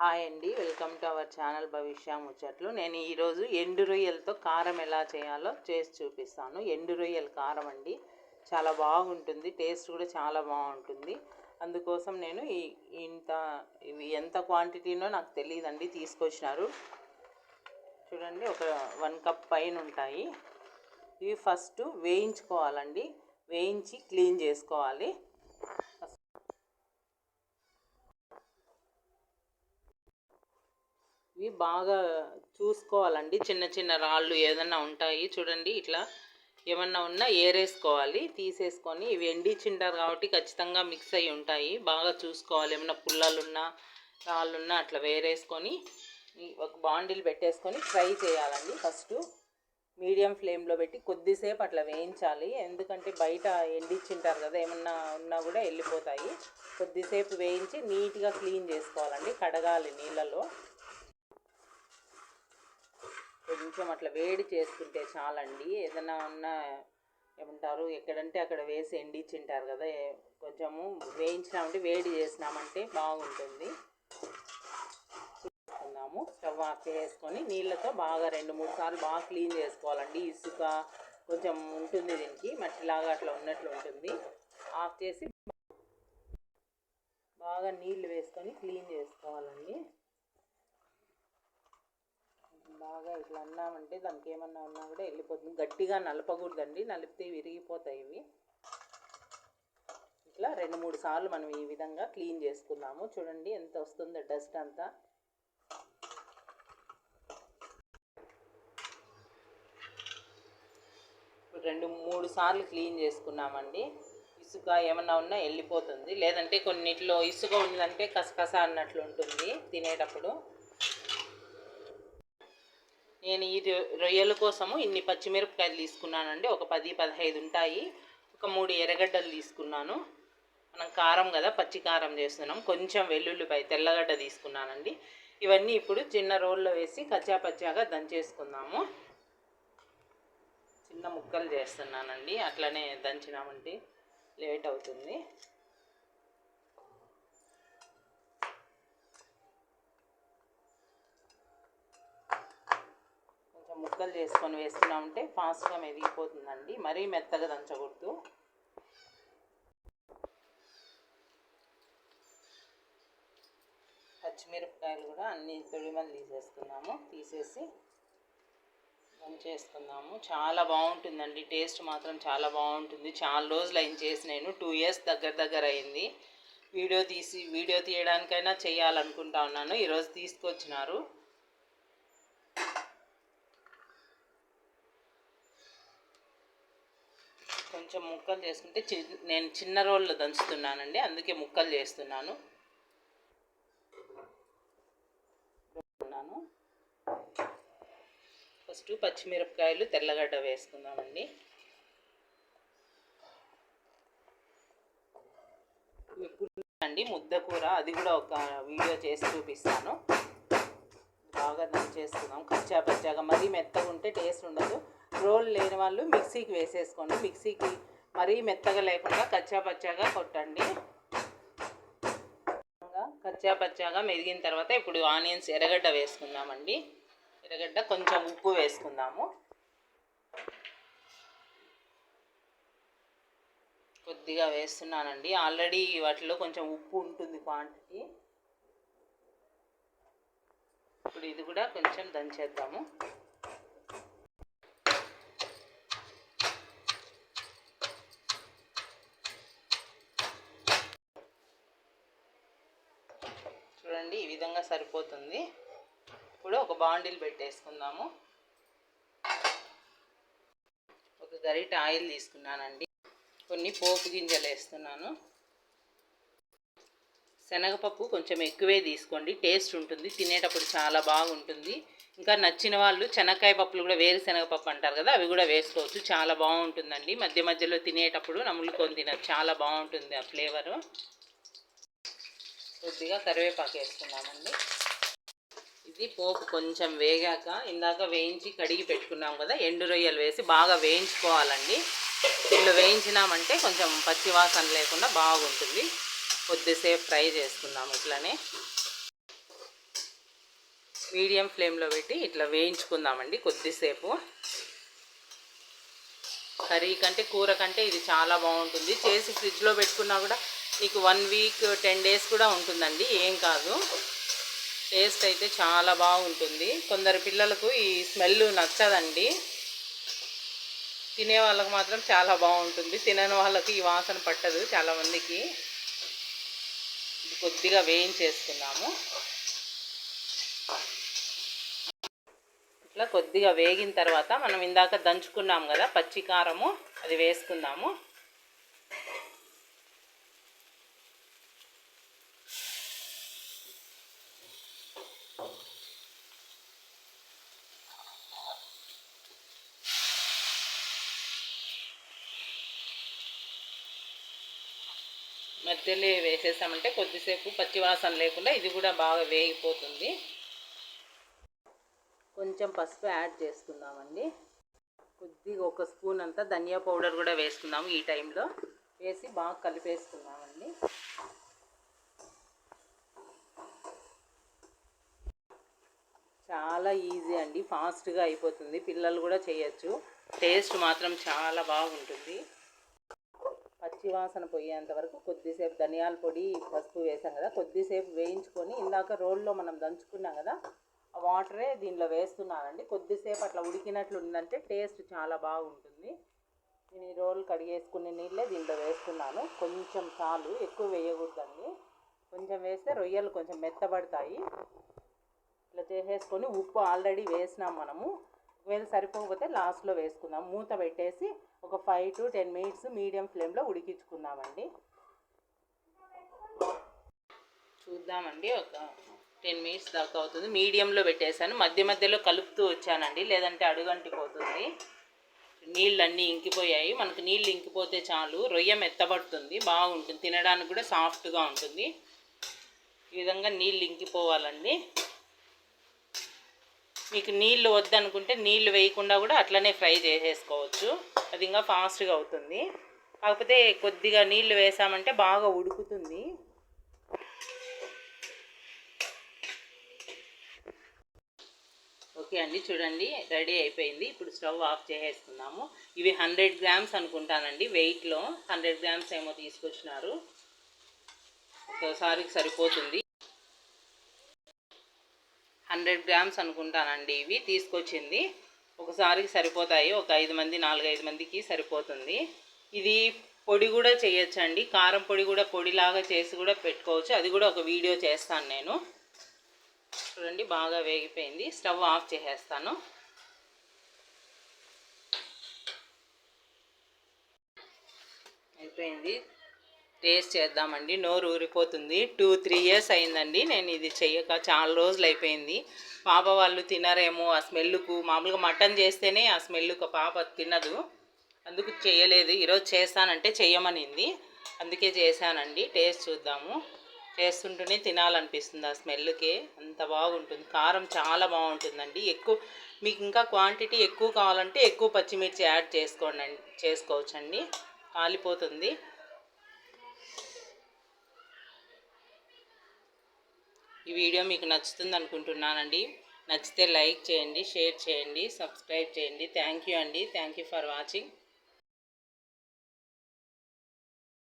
Hi అండి. Welcome to our channel Bhavishya Muchchatlu. నేను ఈరోజు ఎండు రొయ్యలతో కారం ఎలా చేయాలో చేసి చూపిస్తాను. ఎండు రొయ్యల కారం అండి చాలా బాగుంటుంది టేస్ట్ కూడా చాలా బాగుంటుంది. అందుకోసం నేను ఈ ఇంత ఇవి ఎంత క్వాంటిటీనో నాకు తెలియదండి తీసుకొచ్చినారు. చూడండి ఒక వన్ కప్ పైన ఉంటాయి. ఇవి ఫస్ట్ వేయించుకోవాలండి. వేయించి క్లీన్ చేసుకోవాలి. ఇవి బాగా చూసుకోవాలండి. చిన్న చిన్న రాళ్ళు ఏదన్నా ఉంటాయి చూడండి. ఇట్లా ఏమన్నా ఉన్నా ఏరేసుకోవాలి. తీసేసుకొని ఇవి ఎండిచింటారు కాబట్టి ఖచ్చితంగా మిక్స్ అయి ఉంటాయి. బాగా చూసుకోవాలి. ఏమన్నా పుల్లలున్నా రాళ్ళున్నా అట్లా వేరేసుకొని ఒక బాండిల్ పెట్టేసుకొని ఫ్రై చేయాలండి ఫస్ట్. మీడియం ఫ్లేమ్లో పెట్టి కొద్దిసేపు అట్లా వేయించాలి. ఎందుకంటే బయట ఎండిచ్చింటారు కదా ఏమన్నా ఉన్నా కూడా వెళ్ళిపోతాయి కొద్దిసేపు వేయించి నీట్గా క్లీన్ చేసుకోవాలండి కడగాలి నీళ్ళలో. కొంచెం అట్లా వేడి చేసుకుంటే చాలండి. ఏదైనా ఉన్న ఏమంటారు ఎక్కడంటే అక్కడ వేసి ఎండిచ్చింటారు కదా కొంచెము వేయించినామంటే వేడి చేసినామంటే బాగుంటుంది. చేసుకున్నాము స్టవ్ ఆఫ్ చేసుకొని నీళ్ళతో బాగా రెండు మూడు సార్లు బాగా క్లీన్ చేసుకోవాలండి. ఇసుక కొంచెం ఉంటుంది దీనికి మట్టిలాగా అట్లా ఉన్నట్లు ఉంటుంది. ఆఫ్ చేసి బాగా నీళ్ళు వేసుకొని క్లీన్ చేసుకోవాలండి. బాగా ఇట్లా అన్నామంటే దానికి ఏమన్నా ఉన్నా కూడా వెళ్ళిపోతుంది. గట్టిగా నలపకూడదండి. నలిపితే విరిగిపోతాయి ఇవి. ఇట్లా రెండు మూడు సార్లు మనం ఈ విధంగా క్లీన్ చేసుకున్నాము. చూడండి ఎంత వస్తుందో డస్ట్ అంతా. రెండు మూడు సార్లు క్లీన్ చేసుకున్నామండి. ఇసుక ఏమన్నా ఉన్నా వెళ్ళిపోతుంది. లేదంటే కొన్నిట్లో ఇసుక ఉందంటే కసకస అన్నట్లు ఉంటుంది తినేటప్పుడు. నేను ఈ రొయ్యల కోసము ఇన్ని పచ్చిమిరపకాయలు తీసుకున్నానండి. ఒక పది పదహైదు ఉంటాయి. ఒక మూడు ఎర్రగడ్డలు తీసుకున్నాను. మనం కారం కదా పచ్చి కారం చేస్తున్నాం. కొంచెం వెల్లుల్లిపాయ తెల్లగడ్డ తీసుకున్నానండి. ఇవన్నీ ఇప్పుడు చిన్న రోల్లో వేసి కచ్చా పచ్చాగా దంచేసుకుందాము. చిన్న ముక్కలు చేస్తున్నానండి. అట్లనే దంచినామంటే లేట్ అవుతుంది. ముక్కలు చేసుకొని వేసుకున్నామంటే ఫాస్ట్గా మెదిగిపోతుందండి. మరీ మెత్తగా దంచకూడదు. పచ్చిమిరపకాయలు కూడా అన్ని తొడిమలు తీసేస్తున్నాము తీసేసి దంచేసుకుందాము చాలా బాగుంటుందండి. టేస్ట్ మాత్రం చాలా బాగుంటుంది. చాలా రోజులు అయిన చేసి నేను. టూ ఇయర్స్ దగ్గర దగ్గర అయింది. వీడియో తీసి వీడియో తీయడానికైనా చేయాలనుకుంటా ఉన్నాను. ఈరోజు తీసుకొచ్చినారు. కొంచెం ముక్కలు చేసుకుంటే చి నేను చిన్న రోళ్ళు దంచుతున్నానండి అందుకే ముక్కలు చేస్తున్నాను. ఫస్ట్ పచ్చిమిరపకాయలు తెల్లగడ్డ వేసుకుందామండి. అండి ముద్ద కూర అది కూడా ఒక వీడియో చేసి చూపిస్తాను. బాగా దంచేసుకుందాం. కచ్చా పచ్చాగా మరీ మెత్తగా ఉంటే టేస్ట్ ఉండదు. రోల్ లేని వాళ్ళు మిక్సీకి వేసేసుకోండి. మిక్సీకి మరీ మెత్తగా లేకుండా కచ్చా పచ్చాగా కొట్టండి. కచ్చా పచ్చాగా మెదిగిన తర్వాత ఇప్పుడు ఆనియన్స్ ఎర్రగడ్డ వేసుకుందామండి. ఎర్రగడ్డ కొంచెం ఉప్పు వేసుకుందాము. కొద్దిగా వేస్తున్నానండి. ఆల్రెడీ వాటిలో కొంచెం ఉప్పు ఉంటుంది క్వాంటిటీ. ఇప్పుడు ఇది కూడా కొంచెం దంచేద్దాము. అండి ఈ విధంగా సరిపోతుంది. ఇప్పుడు ఒక బాండిల్ పెట్టేసుకుందాము. ఒక గరిట ఆయిల్ తీసుకున్నానండి. కొన్ని పోపు గింజలు వేస్తున్నాను. శనగపప్పు కొంచెం ఎక్కువే తీసుకోండి. టేస్ట్ ఉంటుంది తినేటప్పుడు చాలా బాగుంటుంది. ఇంకా నచ్చిన వాళ్ళు శనక్కాయ పప్పులు కూడా వేరుశనగపప్పు అంటారు కదా అవి కూడా వేసుకోవచ్చు. చాలా బాగుంటుందండి. మధ్య మధ్యలో తినేటప్పుడు నములుకొని తినచ్చు. చాలా బాగుంటుంది ఆ ఫ్లేవరు. కొద్దిగా కరివేపాకు వేసుకున్నామండి ఇది పోపు కొంచెం వేగాక ఇందాక వేయించి కడిగి పెట్టుకున్నాం కదా ఎండు రొయ్యలు వేసి బాగా వేయించుకోవాలండి. వీళ్ళు వేయించినామంటే కొంచెం పచ్చివాసన లేకుండా బాగుంటుంది. కొద్దిసేపు ఫ్రై చేసుకుందాం ఇట్లానే. మీడియం ఫ్లేమ్లో పెట్టి ఇట్లా వేయించుకుందామండి కొద్దిసేపు. కర్రీ కంటే కూర కంటే ఇది చాలా బాగుంటుంది. చేసి ఫ్రిడ్జ్లో పెట్టుకున్నా కూడా మీకు వన్ వీక్ టెన్ డేస్ కూడా ఉంటుందండి ఏం కాదు. టేస్ట్ అయితే చాలా బాగుంటుంది. కొందరు పిల్లలకు ఈ స్మెల్ నచ్చదండి. తినే వాళ్ళకు మాత్రం చాలా బాగుంటుంది. తినని వాళ్ళకి ఈ వాసన పట్టదు చాలామందికి కొద్దిగా వేయించేసుకున్నాము ఇట్లా కొద్దిగా వేగిన తర్వాత మనం ఇందాక దంచుకున్నాం కదా పచ్చి కారము అది వేసుకుందాము. మధ్యలో వేసేసామంటే కొద్దిసేపు పచ్చివాసన లేకుండా ఇది కూడా బాగా వేగిపోతుంది. కొంచెం పసుపు యాడ్ చేసుకుందామండి. కొద్దిగా ఒక స్పూన్ అంతా ధనియా పౌడర్ కూడా వేసుకుందాము ఈ టైంలో. వేసి బాగా కలిపేసుకుందామండి. చాలా ఈజీ అండి ఫాస్ట్గా అయిపోతుంది. పిల్లలు కూడా చేయొచ్చు. టేస్ట్ మాత్రం చాలా బాగుంటుంది. పచ్చి వాసన పోయేంత వరకు కొద్దిసేపు ధనియాల పొడి పసుపు వేసాం కదా కొద్దిసేపు వేయించుకొని ఇందాక రోల్లో మనం దంచుకున్నాం కదా ఆ వాటరే దీనిలో వేస్తున్నానండి. కొద్దిసేపు అట్లా ఉడికినట్లు ఉందంటే టేస్ట్ చాలా బాగుంటుంది. నేను ఈ రోల్ కడిగేసుకునే నీళ్ళే దీంట్లో వేస్తున్నాను. కొంచెం చాలు ఎక్కువ వేయకూడదండి. కొంచెం వేస్తే రొయ్యలు కొంచెం మెత్తబడతాయి. ఇట్లా చేసేసుకొని ఉప్పు ఆల్రెడీ వేసినాం మనము. ఒకవేళ సరిపోకపోతే లాస్ట్లో వేసుకుందాం. మూత పెట్టేసి ఒక five to ten minutes medium ఫ్లేమ్లో ఉడికించుకుందామండి. చూద్దామండి ఒక టెన్ మినిట్స్ దాకా అవుతుంది. మీడియంలో పెట్టేశాను. మధ్య మధ్యలో కలుపుతూ వచ్చానండి లేదంటే అడుగంటిపోతుంది. నీళ్ళన్నీ ఇంకిపోయాయి. మనకు నీళ్ళు ఇంకిపోతే చాలు. రొయ్య మెత్తబడుతుంది బాగుంటుంది. తినడానికి కూడా సాఫ్ట్గా ఉంటుంది. ఈ విధంగా నీళ్ళు ఇంకిపోవాలండి. మీకు నీళ్ళు వద్దనుకుంటే నీళ్ళు వేయకుండా కూడా అట్లనే ఫ్రై చేసేసుకోవచ్చు. అది ఇంకా ఫాస్ట్గా అవుతుంది. కాకపోతే కొద్దిగా నీళ్ళు వేసామంటే బాగా ఉడుకుతుంది. ఓకే అండి చూడండి రెడీ అయిపోయింది. ఇప్పుడు స్టవ్ ఆఫ్ చేసేసుకున్నాము ఇవి హండ్రెడ్ గ్రామ్స్ అనుకుంటానండి వెయిట్లో. హండ్రెడ్ గ్రామ్స్ ఏమో తీసుకొచ్చినారు. ఒకసారికి సరిపోతుంది. హండ్రెడ్ గ్రామ్స్ అనుకుంటానండి ఇవి తీసుకొచ్చింది. ఒకసారికి సరిపోతాయి. ఒక ఐదు మంది నాలుగైదు మందికి సరిపోతుంది. ఇది పొడి కూడా చేయొచ్చండి. కారం పొడి కూడా పొడిలాగా చేసి కూడా పెట్టుకోవచ్చు. అది కూడా ఒక వీడియో చేస్తాను నేను. చూడండి బాగా వేగిపోయింది. స్టవ్ ఆఫ్ చేసేస్తాను. అయిపోయింది. టేస్ట్ చేద్దామండి. నోరు ఊరిపోతుంది. టూ త్రీ ఇయర్స్ అయిందండి. నేను ఇది చెయ్యక చాలా రోజులు అయిపోయింది. పాప వాళ్ళు తినరేమో ఆ స్మెల్కు మామూలుగా మటన్ చేస్తేనే ఆ స్మెల్కు పాప తినదు. అందుకు చేయలేదు ఈరోజు చేస్తానంటే చెయ్యమనింది. అందుకే చేశానండి. టేస్ట్ చూద్దాము. చేస్తుంటేనే తినాలనిపిస్తుంది ఆ స్మెల్కే అంత బాగుంటుంది. కారం చాలా బాగుంటుందండి. ఎక్కువ మీకు ఇంకా క్వాంటిటీ ఎక్కువ కావాలంటే ఎక్కువ పచ్చిమిర్చి యాడ్ చేసుకోండి చేసుకోవచ్చండి. కాలిపోతుంది. ఈ వీడియో మీకు నచ్చుతుంది అనుకుంటున్నానండి. నచ్చితే లైక్ చేయండి షేర్ చేయండి సబ్స్క్రైబ్ చేయండి. థ్యాంక్ యూ అండి. Thank you for watching.